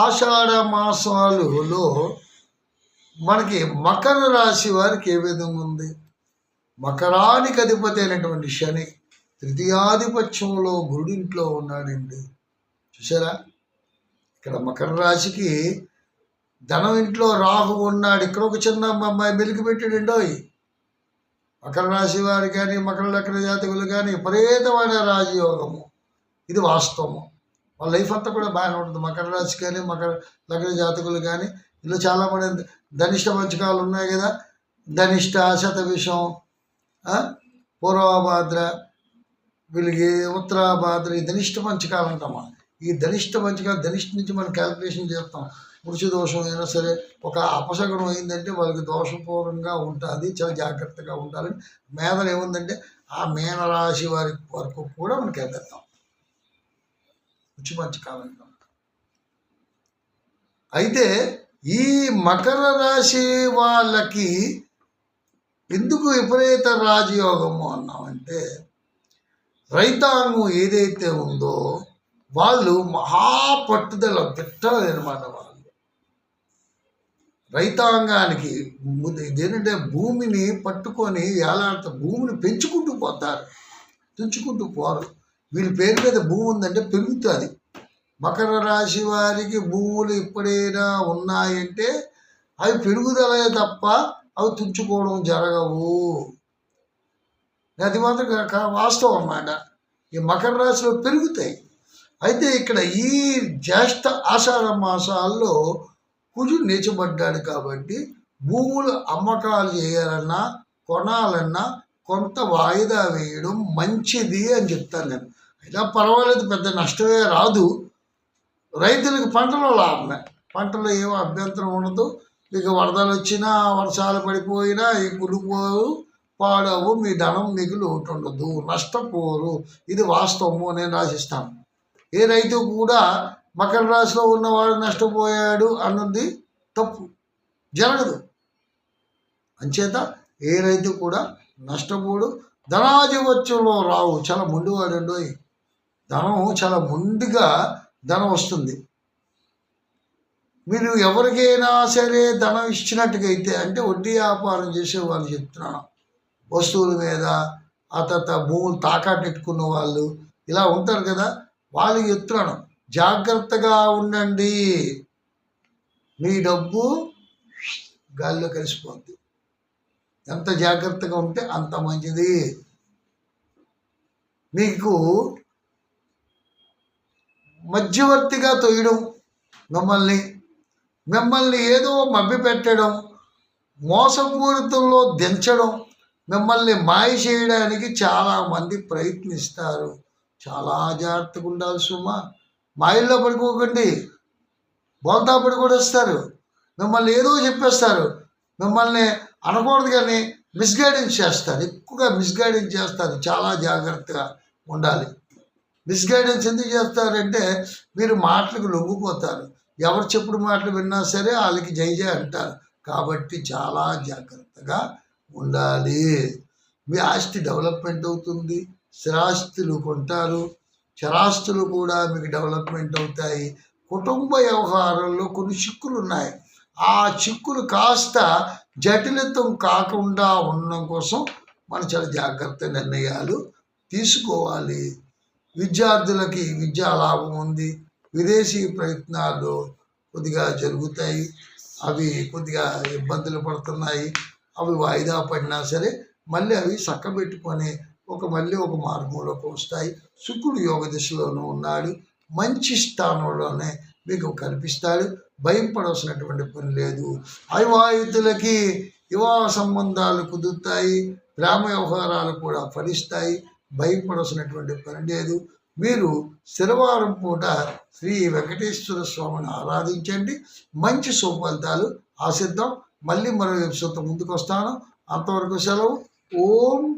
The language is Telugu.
ఆషాఢ మాసాలులో మనకి మకర రాశి వారికి ఏ విధంగా ఉంది? మకరానికి అధిపతి అయినటువంటి శని తృతీయాధిపత్యంలో గురుడింట్లో ఉన్నాడండి. చూసారా ఇక్కడ మకర రాశికి ధనం ఇంట్లో రాహు ఉన్నాడు. ఇక్కడ ఒక చిన్న అమ్మాయి మెలికి పెట్టాడండోయ్ మకర రాశి వారు కానీ మకర లగ్న జాతకులు కానీ విపరీతమైన రాజయోగము. ఇది వాస్తవము. వాళ్ళ లైఫ్ అంతా కూడా బాగానే ఉంటుంది. మకర రాశి కానీ మకర లగ్న జాతకులు కానీ ఇందులో చాలామంది ధనిష్ట పంచకాలు ఉన్నాయి కదా. ధనిష్ట శతవిషం పూర్వభాద్ర వీళ్ళకి ఉత్తరాభాద్ర ఈ ధనిష్ట పంచకాలు అంటామా ఈ ధనిష్ట పంచకాలు ధనిష్ట నుంచి మనం క్యాల్కులేషన్ చేస్తాం. మృషి దోషం అయినా సరే ఒక అపశకనం అయిందంటే వాళ్ళకి దోషపూర్వంగా ఉంటుంది. చాలా జాగ్రత్తగా ఉండాలని మేధలు ఏముందంటే ఆ మేనరాశి వారి వరకు కూడా మనం కేటాం రుచి మంచి అంటాం అయితే ఈ మకర రాశి వాళ్ళకి ఎందుకు విపరీత రాజయోగము అన్నామంటే రైతాంగం ఏదైతే ఉందో వాళ్ళు మహా పట్టుదల పెట్టలేనమాట వాళ్ళు. రైతాంగానికి ఇదేంటంటే భూమిని పట్టుకొని వేలాడుతూ భూమిని పెంచుకుంటూ పోతారు తుంచుకుంటూ పోరు. వీళ్ళ పేరు మీద భూమి ఉందంటే పెరుగుతుంది. మకర రాశి వారికి భూములు ఎప్పుడైనా ఉన్నాయంటే అవి పెరుగుదలే తప్ప అవి తుంచుకోవడం జరగవు. అది మాత్రం వాస్తవం అన్నమాట. ఈ మకర రాశిలో పెరుగుతాయి. అయితే ఇక్కడ ఈ జ్యేష్ఠ ఆషాఢ మాసాల్లో కుజుడు నేర్చబడ్డాడు కాబట్టి భూములు అమ్మకాలు చేయాలన్నా కొనాలన్నా కొంత వాయిదా వేయడం మంచిది అని చెప్తాను నేను. అయినా పర్వాలేదు పెద్ద నష్టమే రాదు. రైతులకు పంటలో లాభమే. పంటలో ఏమో అభ్యంతరం ఉండదు. ఇక వరదలు వచ్చినా వర్షాలు పడిపోయినా ఈ కులిపోవు పాడవు మీ ధనం మిగులు ఉండదు. నష్టపోరు ఇది వాస్తవము నేను రాసిస్తాను. ఏ రైతు కూడా మకర రాశిలో ఉన్నవాడు నష్టపోయాడు అన్నది తప్పు. జరగదు. అంచేత ఏ రైతు కూడా నష్టపోడు. ధనాధిపత్యంలో రావు. చాలా మొండివాడండోయ్ ధనం చాలా ముందుగా ధనం వస్తుంది. మీరు ఎవరికైనా సరే ధనం ఇచ్చినట్టుగా అయితే అంటే వడ్డీ వ్యాపారం చేసే వాళ్ళు చెప్తున్నాను వస్తువుల మీద ఆ తర్వాత భూములు తాకట్టెట్టుకున్న వాళ్ళు ఇలా ఉంటారు కదా వాళ్ళకి చెప్తున్నాను జాగ్రత్తగా ఉండండి. మీ డబ్బు గాల్లో కలిసిపోద్ది. ఎంత జాగ్రత్తగా ఉంటే అంత మంచిది. మీకు మధ్యవర్తిగా తొయ్యడం మిమ్మల్ని మిమ్మల్ని ఏదో మబ్బి పెట్టడం మోసపూరితంలో దించడం మిమ్మల్ని మాయ చేయడానికి చాలామంది ప్రయత్నిస్తారు. చాలా జాగ్రత్తగా ఉండాలి సుమా. మాయల్లో పడిపోకండి బోల్తా పడి కూడా వస్తారు మిమ్మల్ని ఏదో చెప్పేస్తారు. మిమ్మల్ని అనకూడదు కానీ మిస్గైడెన్స్ చేస్తారు. ఎక్కువగా మిస్గైడెన్స్ చేస్తారు. చాలా జాగ్రత్తగా ఉండాలి. మిస్గైడెన్స్ ఎందుకు చేస్తారంటే మీరు మాటలకు లొంగిపోతారు. ఎవరు చెప్పుడు మాటలు విన్నా సరే వాళ్ళకి జై జై అంటారు. కాబట్టి చాలా జాగ్రత్తగా ఉండాలి. మీ ఆస్తి డెవలప్మెంట్ అవుతుంది. స్థిరాస్తులు కొంటారు. చరాస్తులు కూడా మీకు డెవలప్మెంట్ అవుతాయి. కుటుంబ వ్యవహారంలో కొన్ని చిక్కులు ఉన్నాయి. ఆ చిక్కులు కాస్త జటిలత్వం కాకుండా ఉండడం కోసం మనం చాలా జాగ్రత్త నిర్ణయాలు తీసుకోవాలి. విద్యార్థులకి విద్యా లాభం ఉంది. విదేశీ ప్రయత్నాలు కొద్దిగా జరుగుతాయి. అవి కొద్దిగా ఇబ్బందులు పడుతున్నాయి. అవి వాయిదా పడినా సరే మళ్ళీ అవి చక్కబెట్టుకొని ఒక మళ్ళీ ఒక మార్గంలోకి వస్తాయి. శుక్రుడు యోగ దిశలోనూ ఉన్నాడు. మంచి స్థానంలోనే మీకు కనిపిస్తాడు. భయం పడవలసినటువంటి పని లేదు. అవివాహితులకి వివాహ సంబంధాలు కుదురుతాయి. ప్రేమ వ్యవహారాలు కూడా ఫలిస్తాయి. భయపడవలసినటువంటి పని లేదు. మీరు శనివారం పూట శ్రీ వెంకటేశ్వర స్వామిని ఆరాధించండి. మంచి సుఫలితాలు ఆశిద్దాం. మళ్ళీ మరో ఎపిసోడ్తో ముందుకు వస్తాను అంతవరకు సెలవు. ఓం